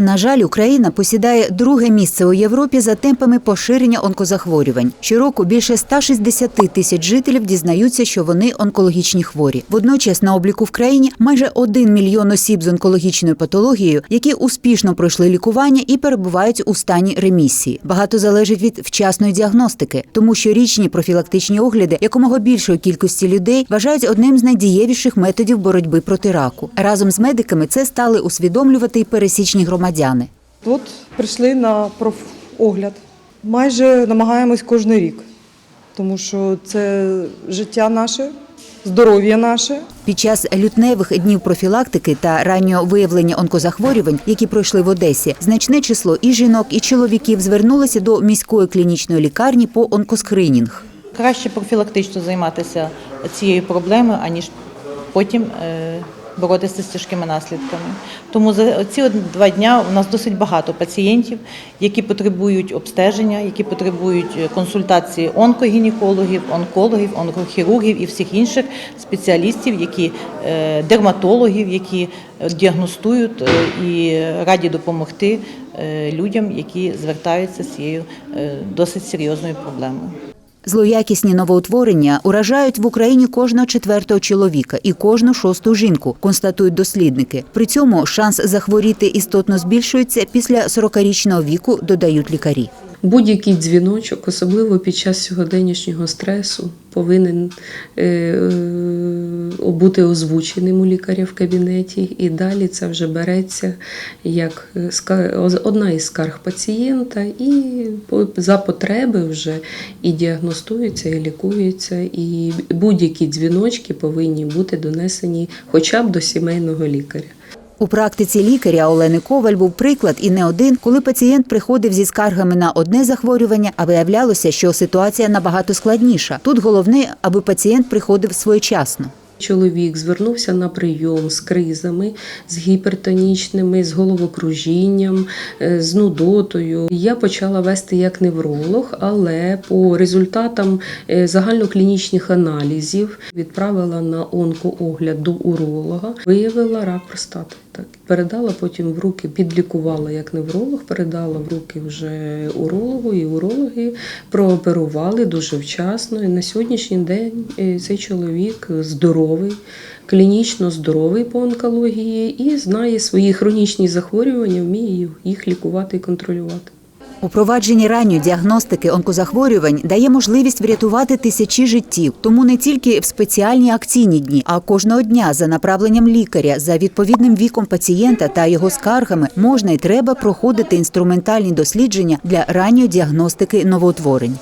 На жаль, Україна посідає друге місце у Європі за темпами поширення онкозахворювань. Щороку більше 160 тисяч жителів дізнаються, що вони онкологічні хворі. Водночас на обліку в країні майже 1 мільйон осіб з онкологічною патологією, які успішно пройшли лікування і перебувають у стані ремісії. Багато залежить від вчасної діагностики, тому що річні профілактичні огляди якомога більшої кількості людей вважають одним з найдієвіших методів боротьби проти раку. Разом з медиками це стали усвідомлювати й пересічні громадяни. От прийшли на профогляд. Майже намагаємось кожен рік, тому що це життя наше, здоров'я наше. Під час лютневих днів профілактики та раннього виявлення онкозахворювань, які пройшли в Одесі, значне число і жінок, і чоловіків звернулися до міської клінічної лікарні по онкоскринінг. Краще профілактично займатися цією проблемою, аніж потім е, боротися з тяжкими наслідками. Тому за ці два дня у нас досить багато пацієнтів, які потребують обстеження, які потребують е, консультації онкогінекологів, онкологів, онкохірургів і всіх інших спеціалістів, які е, дерматологів, які е, діагностують і раді допомогти людям, які звертаються з цією досить серйозною проблемою. Злоякісні новоутворення уражають в Україні кожного четвертого чоловіка і кожну шосту жінку, констатують дослідники. При цьому шанс захворіти істотно збільшується після 40-річного віку, додають лікарі. Будь-який дзвіночок, особливо під час сьогоденнішнього стресу, повинен е, е, бути озвученим у лікаря в кабінеті, і далі це вже береться як е, одна із скарг пацієнта, і за потреби вже і діагностується, і лікується, і будь-які дзвіночки повинні бути донесені хоча б до сімейного лікаря. У практиці лікаря Олени Коваль був приклад і не один, коли пацієнт приходив зі скаргами на одне захворювання, а виявлялося, що ситуація набагато складніша. Тут головне, аби пацієнт приходив своєчасно. Чоловік звернувся на прийом з кризами, з гіпертонічними, з головокружінням, е, з нудотою. Я почала вести як невролог, але по результатам е, загальноклінічних аналізів відправила на онкоогляд до уролога, виявила рак простати. Так передала потім в руки, підлікувала як невролог, передала в руки вже урологу, і урологи прооперували дуже вчасно. І на сьогоднішній день е, цей чоловік здоровий, клінічно здоровий по онкології і знає свої хронічні захворювання, вміє їх лікувати і контролювати. Упровадження ранньої діагностики онкозахворювань дає можливість врятувати тисячі життів. Тому не тільки в спеціальні акційні дні, а кожного дня за направленням лікаря, за відповідним віком пацієнта та його скаргами можна і треба проходити інструментальні дослідження для ранньої діагностики новоутворень.